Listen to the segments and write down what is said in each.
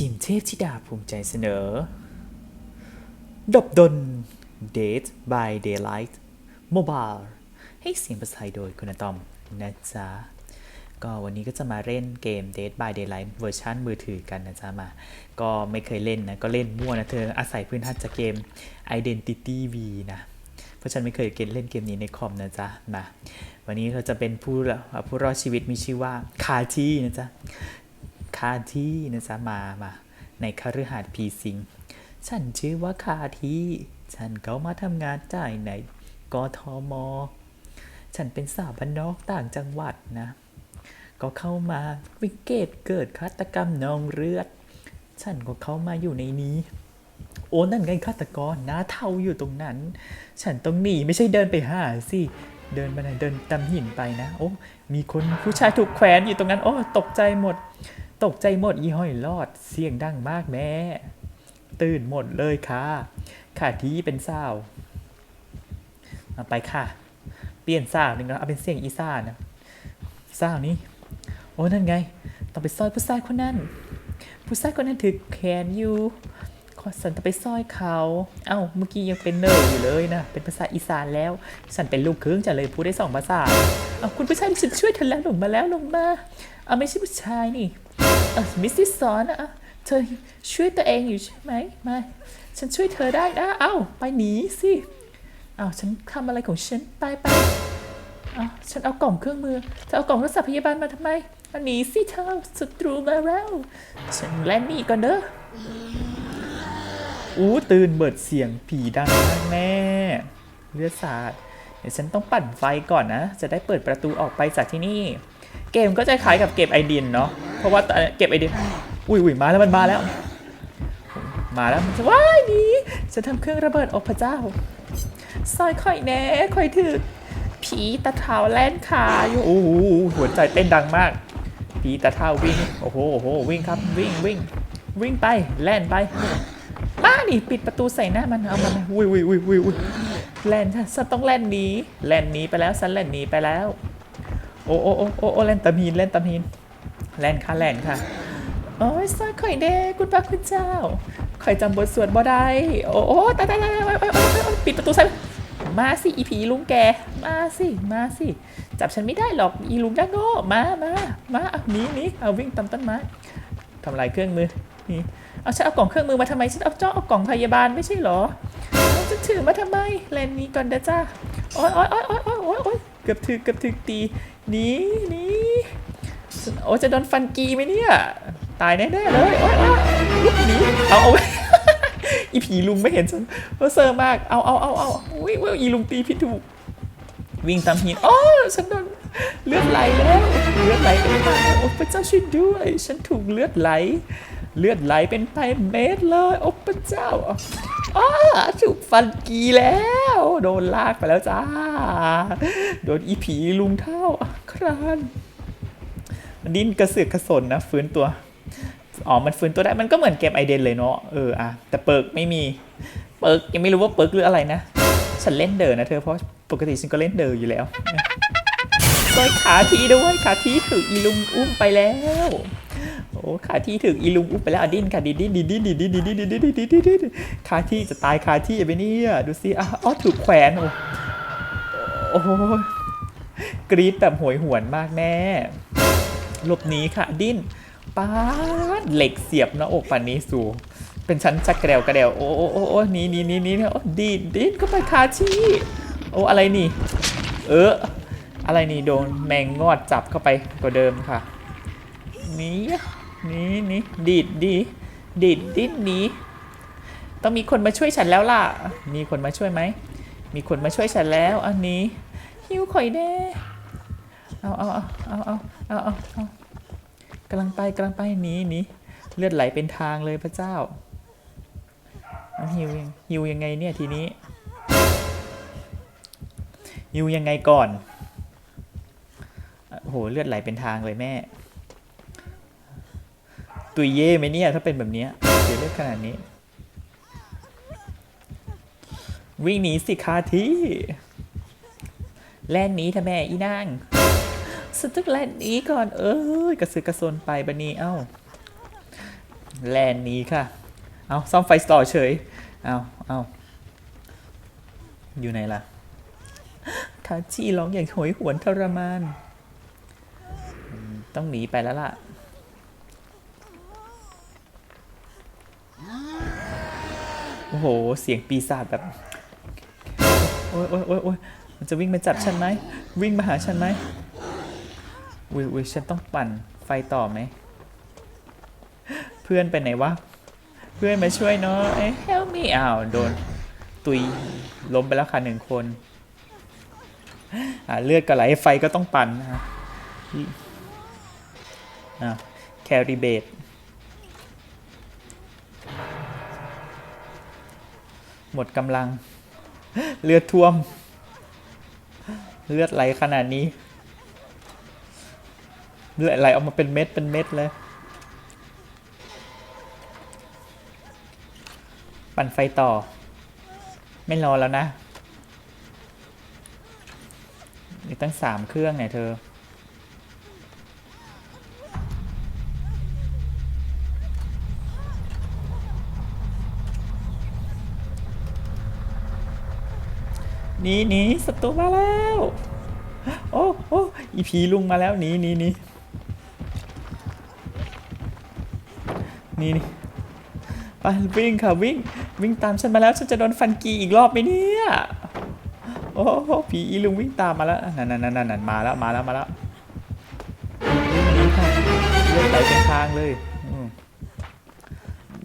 ทีมเทพธิดาภูมิใจเสนอ ดบดน Date by Daylight Mobile ให้เสียงภาษาไทยโดยคุณตอมนะจ๊ะ ก็วันนี้ก็จะมาเล่นเกม Date by Daylight เวอร์ชันมือถือกันนะจ๊ะมา ก็ไม่เคยเล่นนะ ก็เล่นมั่วนะเธอ อาศัยพื้นฐานจากเกม Identity V นะ เพราะฉันไม่เคยเกมเล่นเกมนี้ในคอมนะจ๊ะ มา วันนี้เราจะเป็นผู้รผู้รอดชีวิตมีชื่อว่าคาที่นะจ๊ะ คาที่นะจ๊ะมามาในคฤหาสน์พีซิง ฉันชื่อว่าคาที่ ฉันก็มาทำงานจ่ายในกทม ฉันเป็นสาวบ้านนอกต่างจังหวัดนะ ก็เข้ามาวิกเกตเกิดฆาตกรรมนองเลือด ฉันก็เข้ามาอยู่ในนี้ โอ้นั่นไงฆาตกรหน้าเทาอยู่ตรงนั้น ฉันต้องหนีไม่ใช่เดินไปหาสิเดินมาไหนเดินตามหินไปนะ โอ้ มีคนผู้ชายถูกแขวนอยู่ตรงนั้น โอ้ ตกใจหมด ตกใจหมดอีห้อยรอด เสียงดังมากแม่ ตื่นหมดเลยค่ะค่ะที่เป็นสาวเอาไปค่ะ เปลี่ยนสาวหนึ่งแล้วเอาเป็นเสียงอีซ่านะสาวนี้ โอ้นั่นไง ต้องไปซอยผู้ชายคนนั้น ผู้ชายคนนั้นถือแขนอยู่ขอสันต้องไปซอยเขา เอ้า เมื่อกี้ยังเป็นเนอร์อยู่เลยนะ เป็นภาษาอีสานแล้ว ฉันเป็นลูกครึ่งจะเลยพูดได้สองภาษา เอาคุณผู้ชายที่ฉันช่วยเธอแล้วลงมาแล้วลงมา เอาไม่ใช่ผู้ชายนี่ เออมิสซิสซอนอะเธอช่วยตัวเองอยู่ใช่ไหมมาฉันช่วยเธอได้นะ เอ้าไปหนีสิเอ้าฉันทำอะไรของฉันไปไปเอ้าฉันเอากล่องเครื่องมือเธอเอากล่องรักษาพยาบาลมาทำไมเอาหนีสิเธอศัตรูมาแล้ว ฉันแลนหนีก่อนเด้ออู้ตื่นเบิดเสียงผีดังมากแม่เลือดสาดเดี๋ยวฉันต้องปั่นไฟก่อนนะ จะได้เปิดประตูออกไปจากที่นี่ เกมก็จะคล้ายกับเก็บไอดินเนาะเพราะว่าเก็บไอดินอุ้ยอุ้ยมาแล้วมันมาแล้ว มาแล้วมันจะว้ายหนีจะทำเครื่องระเบิดโอพระเจ้าซอยข่อยแน่ข่อยถึกผีตะเทาแล่นขาอยู่โอ้โหหัวใจเต้นดังมากผีตะเทาวิ่งโอ้โหโอ้โหวิ่งครับวิ่งวิ่งวิ่งไปแล่นไปมานี่ปิดประตูใส่หน้ามันเอามันอุ้ยอุ้ยอุ้ยอุ้ยอุ้ยแล่นฉันต้องแล่นหนีแล่นหนีไปแล้วฉันแล่นหนีไปแล้ว โอ้โอ้โอ้โอ้โอ้แล่นตามหินแล่นตามหินแล่นค่ะแล่นค่ะโอ้ยซอยข่อยเด้คุณพระคุณเจ้าข่อยจำบทสวดบ่ได้ โอ้โอ้ตายตายตายปิดประตูใส่มาสิอีผีลุงแก มาสิมาสิจับฉันไม่ได้หรอกอีลุงด้าโง่มามามาเอาหนีหนีเอาวิ่งตามต้นไม้ทำลายเครื่องมือนี่เอาฉันเอากล่องเครื่องมือมาทำไมฉันเอาเจ้าเอากล่องพยาบาลไม่ใช่หรอเอาฉันถือมาทำไมแลนนี้ก่อนเด้อจ้าโอ้ยโอ้ยโอ้ยโอ้ยโอ้ยโอ้ยโอ้ยเกือบถึกเกือบถึกตี หนีหนีโอ้จะโดนฟันกีไหมเนี่ย ตายแน่ๆเลยโอ๊ยลุกหนีเอาเอาไอีผีลุงไม่เห็นฉันเพราะเซอร์มาก เอาเอาเอาเอาอุ้ยอุ้ยอีลุงตีพี่ถูก วิ่งตามหินโอ้ฉันโดนเลือดไหลแล้ว เลือดไหลเป็นทางโอ้พระเจ้าช่วยด้วย ฉันถูกเลือดไหล เลือดไหลเป็นไปเมตรเลย โอ้พระเจ้า อ้าถูกฟันกีแล้ว โดนลากไปแล้วจ้า โดนอีผีลุงเท่าครานมันดิ้นกระเสือกกระสนนะฟื้นตัว อ๋อ มันฟื้นตัวได้ มันก็เหมือนเกมไอเดนเลยเนาะ เอออะแต่เปิร์กไม่มี เปิร์กยังไม่รู้ว่าเปิร์กหรืออะไรนะ ฉันเล่นเดอร์นะเธอ เพราะปกติฉันก็เล่นเดอร์อยู่แล้วซอยขาทีด้วย ขาทีถืออีลุงอุ้มไปแล้ว ขาที่ถืออีลุงอุ้ไปแล้วดิ้นค่ะดิ้นดิ้นดิ้นดิ้นดิ้นดิ้นดิ้นดิ้นดิ้นดิ้นดิ้นดิ้นดิ้นขาที่จะตายขาที่ไปเนี่ยดูสิอ๋อถูกแขวนโอ้โอ้กรี๊ดแบบหวยหวนมากแม่หลบหนีค่ะดิ้นป้าเหล็กเสียบหน้าอกปันนี้สูเป็นชั้นจักกระเดวกระเดวโอ้โอ้โอ้โอ้นี่นี่นี่นี่ดิ้นดิ้นเข้าไปคาที่โอ้อะไรนี่ เอออะไรนี่โดนแมงงอดจับเข้าไปกว่าเดิมค่ะ นี่ นี่นี่ดีดดีดีดดิ้นนี้ต้องมีคนมาช่วยฉันแล้วล่ะ มีคนมาช่วยไหม มีคนมาช่วยฉันแล้ว อันนี้ หิวข่อยเดอเอาเอาเอาเอาเอาเอาเอากำลังไปกำลังไปนี้นี้เลือดไหลเป็นทางเลยพระเจ้าหิวยังหิวยังไงเนี่ยทีนี้หิวยังไงก่อนโอ้โหเลือดไหลเป็นทางเลยแม่ ตุยเย่ไหมเนี่ยถ้าเป็นแบบนี้เสียเลือดขนาดนี้ วิ่งหนีสิคาที่แล่นหนีทำแม่อีนางสตึกแล่นนี้ก่อนเอ้ยกระสือกระสนไปบันนี้เอ้าแลนนี้ค่ะ เอาซ่อมไฟต่อเฉย เอาเอาอยู่ไหนล่ะทาชีร้องอย่างโหยหวนทรมาน ต้องหนีไปแล้วล่ะ อ้โห เสียงปีศาจแบบ โอ้ยโอ้ยโอ้ยโอ้ยมันจะวิ่งมาจับฉันไหม วิ่งมาหาฉันไหมอุ้ยอุ้ยฉันต้องปั่นไฟต่อไหม เพื่อนไปไหนวะ เพื่อนมาช่วยหน้อย help me อ้าวโดน ตุยล้มไปแล้วค่ะหนึ่งคนอ่าเลือดก็ไหลไฟก็ต้องปั่นนะฮะอ่าแคริเบต หมดกำลัง เลือดท่วม เลือดไหลขนาดนี้ เลือดไหลออกมาเป็นเม็ดเป็นเม็ดเลยปั่นไฟต่อ ไม่รอแล้วนะ อีกตั้งสามเครื่องเนี่ยเธอ หนีหนีศัตรูมาแล้ว โอ้โอ้อีผีลุงมาแล้วหนีหนีหนีหนี่นี่ไปวิ่งค่ะวิ่งวิ่งตามฉันมาแล้วฉันจะโดนฟันกีอีกรอบไหมเนี่ยโอ้โหผีอีลุงวิ่งตามมาแล้วนั่นนั่นนั่นนั่นมาแล้วมาแล้วมาแล้ววิ่งหนีค่ะเลือดไหลเป็นทางเลย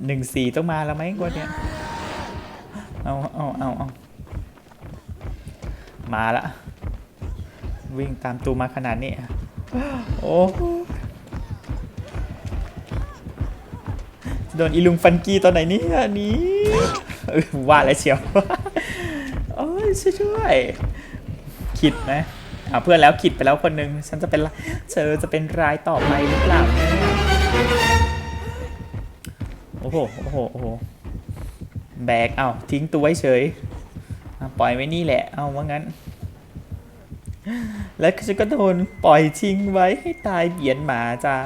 หนึ่งสี่ต้องมาแล้วไหมกว่าเนี้ยเอาเอาเอาเอา มาละ วิ่งตามตูมาขนาดนี้ โอ้โดนอีลุงฟันกีตอนไหนนี่ยหนี้ว่าแล้วเชียวโอ้ยช่วยช่วยคิดไหมอ่าเพื่อนแล้วคิดไปแล้วคนนึง ฉันจะเป็นเธอจะเป็นรายต่อไปหรือเปล่าโอ้โหโอ้โหโอ้โหแบกเอาทิ้งตัวไว้เฉย ปล่อยไว้นี่แหละ เอาว่างั้น แล้วฉันก็โดนปล่อยทิ้งไว้ให้ตายเบียนหมาจ้า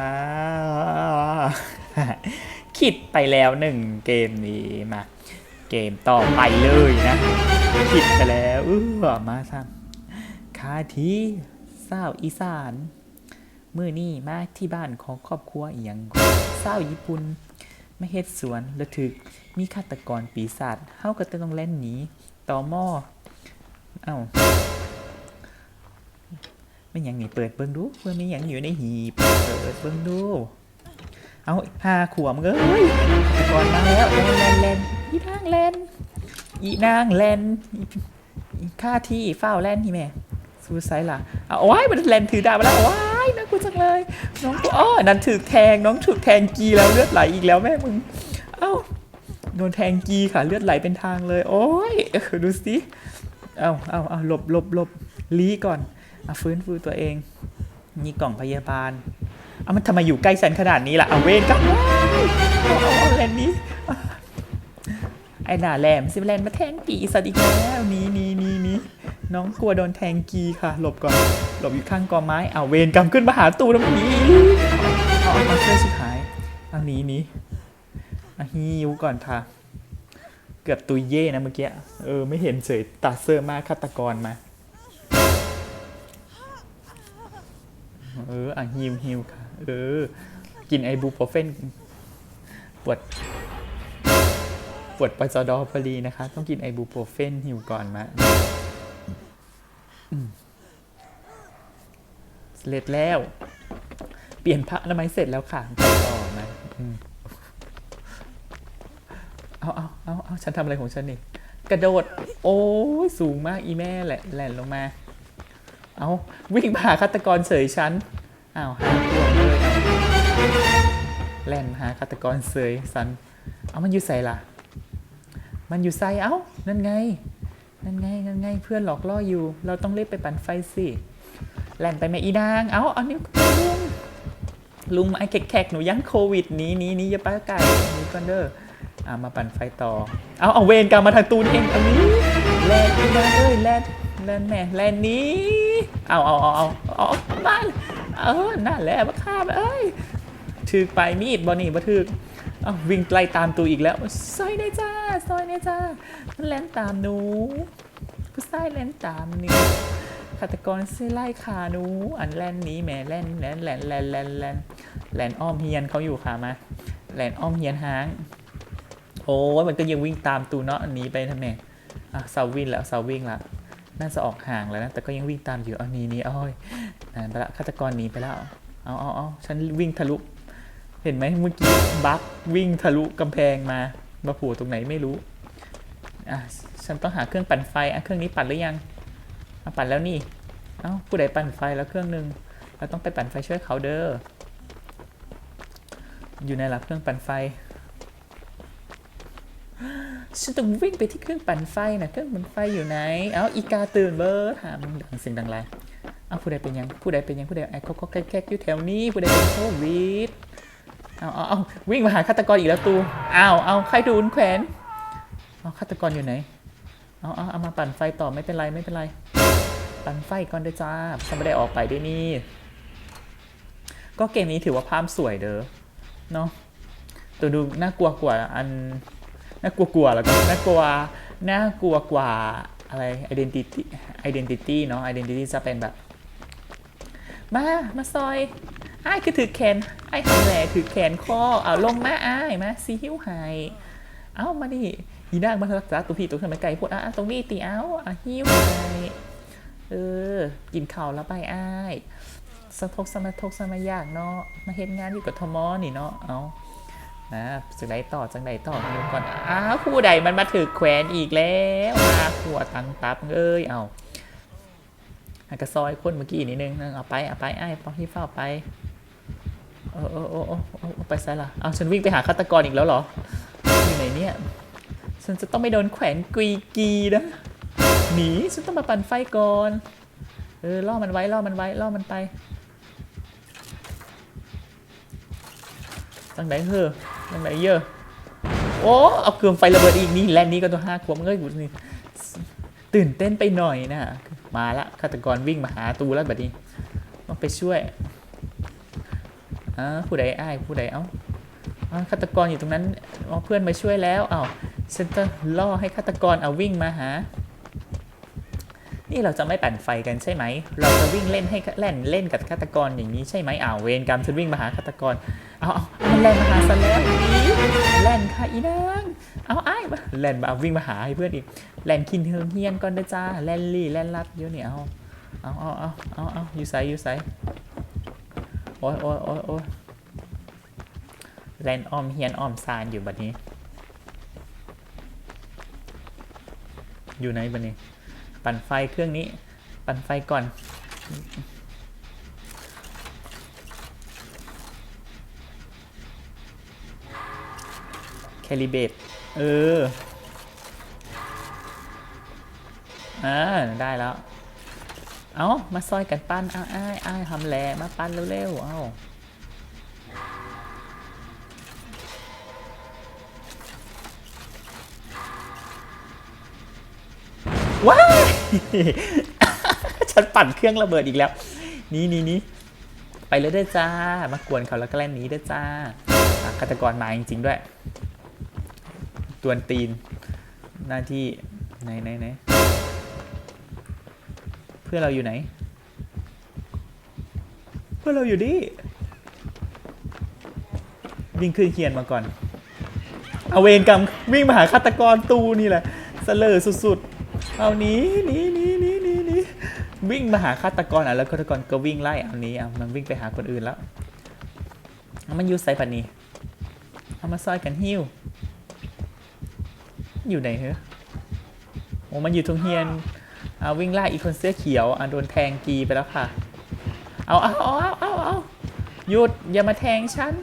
คิดไปแล้วหนึ่งเกมนี้มา เกมต่อไปเลยนะคิดไปแล้วเออมาซ้ำคาทีเศร้าอีสานมือนี่มาที่บ้านของครอบครัวเอียงเศร้าญี่ปุ่นไม่เฮ็ดสวนแล้วถึกมีฆาตกรปีศาจเฮาก็ต้องเล่นหนี ต่อหม้อเอ้าไม่หยังนี่เปิดเบิ่งดูเพื่อไมีหยังอยู่ในหีบเปิดเบิ่งดู เอาหาขวมเอ้ยฆาตกรมาแล้วแลนแลนแลนอีนางแลนอีนางแลนค่าที่เฝ้าแลนที่แม่ซูไซล่ะเอาโอ้ยมันแลนถือดาบมาแล้วโอ้ยน่ากลัวจังเลย น้องกูอ้อนั่นถือแทงน้องถูกแทงกีแล้วเลือดไหลอีกแล้วแม่มึง โดนแทงกีค่ะ เลือดไหลเป็นทางเลย โอ้ยดูสิเอาเอาเอาหลบหลบหลบลีก่อนเอาฟื้นฟูตัวเอง นี่กล่องพยาบาลเอามันทำไมอยู่ใกล้ฉันขนาดนี้ล่ะเอาเวนกันเอาแลนนี้ไอ้หน่าแหลมซิแลนมาแทงกีสัตว์อีแล้วนี่นี่นี่นี่น้องกลัวโดนแทงกีค่ะ หลบก่อนหลบอยู่ข้างกอไม้เอาเวนกำขึ้นมาหาตูแล้วนีเอาเอาเอาเสื้อชิบหายเอานีหนีเอา ฮิวก่อนค่ะ เกือบตุยเย่นะเมื่อกี้ เออ ไม่เห็นเฉยตัดเสื้อมากฆาตกรมา เออ อะฮิวฮิวค่ะ เออ กินไอบูโปรเฟนปวด ปวดปัสสาวะพอดีนะคะ ต้องกินไอบูโปรเฟนฮิวก่อนมาเสร็จแล้ว เปลี่ยนพระอนามัยเสร็จแล้วค่ะไปต่อมาอืม เอาเอาเอาเอาฉันทำอะไรของฉันนี่กระโดด โอ้ยสูงมากอีแม่แหละแหล่นลงมา เอาวิ่งมาหาฆาตกรเสยฉันอ้าวหาตัวเลยเอาแล่นหาฆาตกรเสยสัน เอามันอยู่ใส่ล่ะ มันอยู่ใส่เอ้านั่นไงนั่นไงนั่นไงเพื่อนหลอกล่ออยู่ เราต้องเรีบไปปั่นไฟสิแล่นไปแม่อีนางเอ้าเอานิ้วลุงลุงไอ้แขกๆหนูยังโควิดหนี้นี้นี้อย่าป้าไก่นี่ก่อนเด้อ อามาปั่นไฟต่อ เอาเอาเวรกรรมมาทางตูนเองอานี้แลนอีนาเอ้ยแลนแลนแม่แลนนี้ เอาเอาเอาเอาเอามาเออน่าแหละมาฆ่ามเอ้ยถือไปมีดบอนี่บ่ถือเอาวิ่งไล่ตามตูอีกแล้วซอยได้จ้าซอยได้จ้ามันแลนตามหนูผู้ชายแลนตามนี่ฆาตกรซื้อไล่ขาหนูอันแลนนี้แหม่แลนแลนแลนแลนแลนแลนแลนอ้อมเฮียนเขาอยู่ค่ะมาแลนอ้อมเฮียนหาง โอ้ยมันก็ยังวิ่งตามตูเนาะอันนี้ไปทำไมอะเสาวิ่งแล้วเสาวิ่งละน่าจะออกห่างแล้วนะแต่ก็ยังวิ่งตามอยู่เอานี้นี่อ้อยนานไปละฆาตกรหนีไปแล้วเอาเอาเอาฉันวิ่งทะลุเห็นไหมเมื่อกี้บัฟวิ่งทะลุกำแพงมามาผูตรงไหนไม่รู้อะฉันต้องหาเครื่องปั่นไฟอะเครื่องนี้ปั่นหรือยังอะปั่นแล้วนี่เอ้าผู้ใดปั่นไฟแล้วเครื่องหนึ่งเราต้องไปปั่นไฟช่วยเขาเด้ออยู่ในหลักเครื่องปั่นไฟ ฉันต้องวิ่งไปที่เครื่องปั่นไฟนะเครื่องปั่นไฟอยู่ไหน เอ้าอีกาตื่นเบิร์ดหามดังเสียงดังไรเอาผู้ใดเป็นยังผู้ใดเป็นยังผู้ใดไอ้ก็ก็แก๊กอยู่แถวนี้ผู้ใดเป็นโควิดเอาเอาเอาวิ่งมาหาฆาตกรอีกแล้วตูอ้าวเอาใครดูนแขวนเอาฆาตกรอยู่ไหนเอาเอาเอามาปั่นไฟต่อไม่เป็นไรไม่เป็นไร ปั่นไฟก่อนเด้อจ้าฉันไม่ได้ออกไปด้วยนี่ ก็เกมนี้ถือว่าภาพสวยเด้อเนาะตัวดูน่ากลัวกว่าอัน น่ากลัวกว่าแล้วก็น่ากลัวน่ากลัวกว่าอะไร identity identity เนาะ identity จะเป็นแบบ มา มาซอยไอ้ายคือถือแขนไอ้ายทำแหล่ถือแขนคอเอาลงมาไอ้ายมาซีหิ้วไฮเอามาดิอีนางมารักษาตัวพี่ตัวทำไมไก่พูดอะตรงนี้ตีเอาอะหิ้วไฮเออ กินข้าวแล้วไปไอ้ายสะทกสมาทกสมายากเนาะมาเฮ็ดงานอยู่กับทมนี่เนาะ เอา นะจังไดต่อจังไดต่อหิ้วก่อนอ้าวผู้ใดมันมาถือแขวนอีกแล้วมาขัวตังตับเอ้ยเอาห้กระซอยคนเมื่อกี้นิดนึงเอาไปเอาไปไอ้ปองที่เฝ้าไปโอ้โอ้โอ้โอ้โอ้เอไปซะละเอาฉันวิ่งไปหาฆาตกรอีกแล้วเหรออยู่ไหนเนี่ยฉันจะต้องไม่โดนแขวนกุยกีนะหนีฉันต้องมาปั่นไฟก่อนเออล่อมันไว้ล่อมันไว้ล่อมันไป จังไหนเฮ้อจังไหนเยอะโอ้เอาเครื่องไฟระเบิดอีกนี่แลนนี้ก็ต้องห้าขวบเงยกูนี่ตื่นเต้นไปหน่อยนะมาละฆาตกรวิ่งมาหาตูแล้วแบบนี้ต้องไปช่วยอ่าผู้ใดอ้ายผู้ใดเอ้าฆาตกรอยู่ตรงนั้นอ๋อเพื่อนมาช่วยแล้วเอ้าฉันจะล่อให้ฆาตกรเอาวิ่งมาหา นี่เราจะไม่ปั่นไฟกันใช่ไหม เราจะวิ่งเล่นให้เล่นเล่นกับฆาตกรอย่างนี้ใช่ไหมอ้าวเวรกรรมฉันวิ่งมาหาฆาตกร เอาเอามันแล่นมาหาฉันแล้วแล่นค่ะอีนางเอาไอ้มาแล่นมาวิ่งมาหาให้เพื่อนอีกแลนคินเฮิงเฮียนก่อนเด้อจ้าแลนลี่แลนลัดเดี๋ยวนี้เอาเอาเอาเอาเอาเอาอยู่ไสอยู่ไสโอ้ยโอ้ยโอ้ยโอ้ยแลนอ้อมเฮียนอ้อมซานอยู่บัดนี้ อยู่ไหนบัดนี้ ปั่นไฟเครื่องนี้ ปั่นไฟก่อนแคลิเบตเออ อ่า ได้แล้ว เอามาซอยกันปั้นเอาอ้ายอ้ายทำแหลมาปั้นเร็วๆ เอาว้า ฉันปั่นเครื่องระเบิดอีกแล้ว นี่นี่นี่ไปเลยเด้อจ้า มากวนเขาแล้วก็แล่นหนี้เด้อจ้าฆาตกรมาจริงๆด้วย ตวนตีน หน้าที่ไหนไหนไหนเพื่อเราอยู่ไหน เพื่อเราอยู่ดิวิ่งขึ้นเคียนมาก่อน เอาเวรกรรมวิ่งมาหาฆาตกรตูนี่แหละเสลอสุดๆ เอาหนี้นี้นี้นี้นี้นี้วิ่งมาหาฆาตกรอะแล้วฆาตกรก็วิ่งไล่เอาหนี้อะมันวิ่งไปหาคนอื่นแล้วมันอยู่ไซปันนี้เอามาซอยกันหิ้วอยู่ไหนเหรอโอ้มันอยู่ตรงเฮียนเอาวิ่งไล่อีกคนเสื้อเขียวอะโดนแทงกีไปแล้วค่ะเอาเอาเอาเอาเอาเอาหยุดอย่ามาแทงฉัน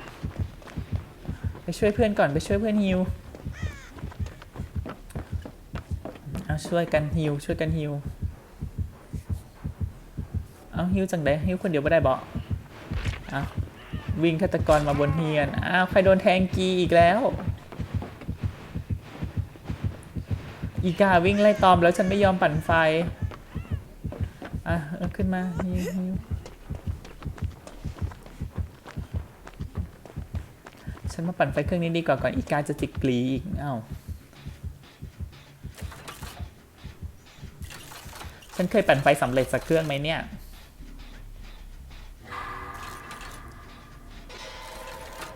ไปช่วยเพื่อนก่อนไปช่วยเพื่อนฮิวเอา ช่วยกันฮิวช่วยกันฮิวเอาฮิวจังไดฮิวคนเดียวไม่ได้บอกเอาวิ่งฆาตกรมาบนเฮียนอ้าวใครโดนแทงกีอีกแล้ว อีกาวิ่งไล่ตอมแล้วฉันไม่ยอมปั่นไฟ อะเอาขึ้นมาฮิวฮิวฉันมาปั่นไฟเครื่องนี้ดีกว่าก่อนอีกาจะจิกกลีอีกอ้าว ฉันเคยปั่นไฟสำเร็จสักเครื่องไหมเนี่ย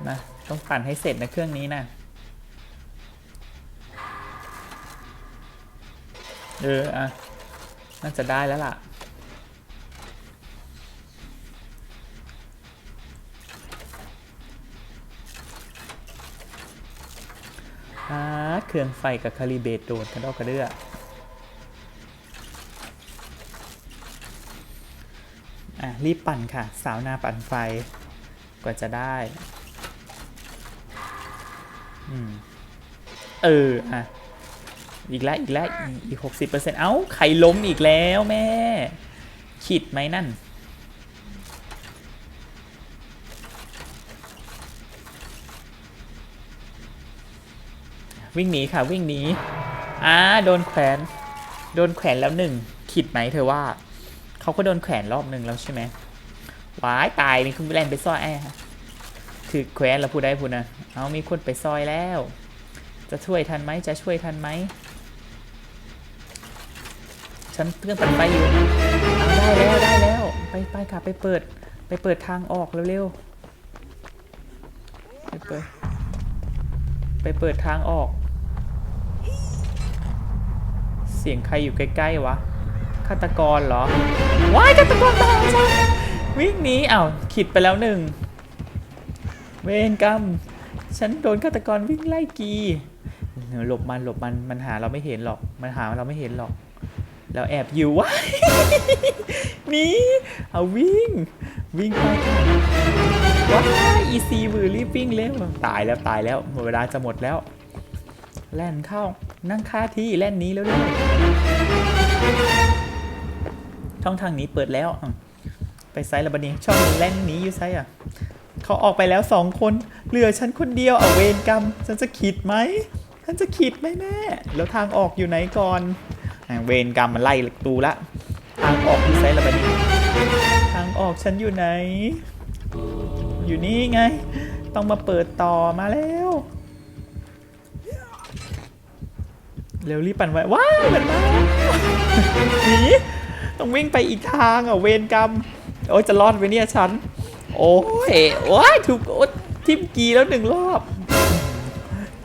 นะ ต้องปั่นให้เสร็จนะเครื่องนี้นะเอออะน่าจะได้แล้วล่ะ อ่าเครื่องไฟกับคาลิเบตโดนกันดอกกระเดื่ออะ รีบปั่นค่ะ สาวนาปั่นไฟ กว่าจะได้อืมเอออะอีกแล้วอีกแล้วอีกหกสิบเปอร์เซ็นต์เอ้าไข่ล้มอีกแล้วแม่ขิดไหมนั่น วิ่งหนีค่ะวิ่งหนีอ่าโดนแขวน โดนแขวนแล้วหนึ่งขิดไหมเธอว่า เขาก็โดนแขวนรอบหนึ่งแล้วใช่ไหมว้ายตายมีคุณแลนไปซ่อยแอร์ถือแขวนแล้วพูดได้พูดนะเอามีคนไปซอยแล้ว จะช่วยทันไหมจะช่วยทันไหมฉันเครื่องปั่นไฟอยู่เอาได้แล้วได้แล้วไปไปค่ะไปเปิดไปเปิดทางออกเร็วๆไปเปิดไปเปิดทางออก เสียงใครอยู่ใกล้ๆวะ ฆาตกรเหรอ ว้ายฆาตกรมาฉันวิ่งหนีอ้าวขิดไปแล้วหนึ่ง เวรกรรม ฉันโดนฆาตกรวิ่งไล่กี หลบมันหลบมันมันหาเราไม่เห็นหรอก มันหาเราไม่เห็นหรอกเราแอบอยู่ว้ายหนีเอาวิ่ง วิ่งไปว้ายอีซีมือรีบวิ่งเร็วตายแล้วตายแล้วหมดเวลาจะหมดแล้วแล่นเข้านั่งค่าที่แล่นนี้แล้วเร็ว ช่องทางนี้เปิดแล้ว ไปไซส์ระบดีช่องแล่นนี้อยู่ไซส์อะเขาออกไปแล้วสองคน เหลือฉันคนเดียวเอาเวรกรรม ฉันจะขีดไหมฉันจะขีดไหมแม่ แล้วทางออกอยู่ไหนก่อนเวรกรรมมันไล่ตูละ ทางออกอยู่ไซส์ระบดีทางออกฉันอยู่ไหน อยู่นี่ไง ต้องมาเปิดต่อมาแล้วเร็วรีบปั่นไว้ว้ายมันมาหนี ต้องวิ่งไปอีกทางอะเวรกรรม โอ้ยจะรอดไหมเนี่ยฉัน โอ้ยโอ้ยถูกโอ๊ทิมกีแล้วหนึ่งรอบ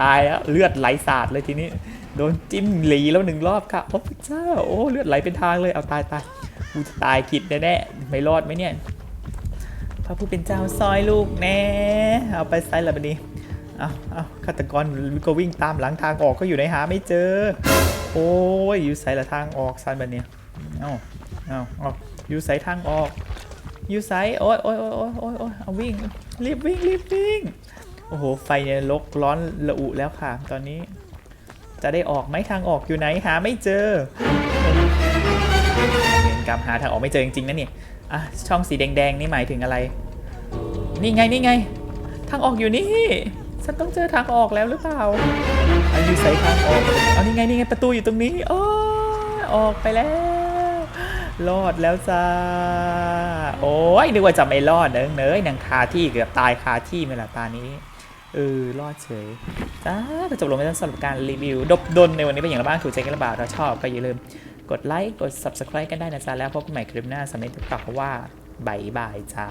ตายแล้วเลือดไหลสาดเลยทีนี้ โดนจิ้มหลีแล้วหนึ่งรอบค่ะพระเจ้า โอ้เลือดไหลเป็นทางเลย เอาตายตายกูจะตายคิดแน่ๆไม่รอดไหมเนี่ย พระผู้เป็นเจ้าซอยลูกแน่ เอาไปไซส์ละบันนี้เอาเอาฆาตกรก็วิ่งตามหลังทางออกก็อยู่ในหาไม่เจอ โอ้ยอยู่ไซส์ละทางออกซันบันนี้เอา เอาเอาอยู่ไซส์ทางออกอยู่ไซส์โอ้ยโอ้ยโอ้ยโอ้ยโอ้ยเอาวิ่งรีบวิ่งรีบวิ่งโอ้โหไฟเนี่ยลกร้อนระอุแล้วค่ะตอนนี้ จะได้ออกไหมทางออกอยู่ไหนหาไม่เจอเห็นกรรมหาทางออกไม่เจอจริงๆนะเนี่ยอะช่องสีแดงๆนี่หมายถึงอะไร นี่ไงนี่ไง ทางออกอยู่นี่ฉันต้องเจอทางออกแล้วหรือเปล่าอันอยู่ใส่ทางออกเอานี่ไงนี่ไงประตูอยู่ตรงนี้โอ้ออกไปแล้ว รอดแล้วจ้า โอ้ยนึกว่าจะไม่รอดเนอะเนยนังคาที่เกือบตายคาที่เมื่อตานี้เออรอดเฉยจ้าก็จบลงไปแล้วสำหรับการรีวิว ดบดนในวันนี้เป็นอย่างไรบ้างถูกใจกันหรือเปล่าถ้าชอบก็อย่าลืม กดไลค์กด subscribe กันได้นะจ๊ะแล้วพบกันใหม่คลิปหน้าสำหรับที่ตอกว่าบายบายจ้า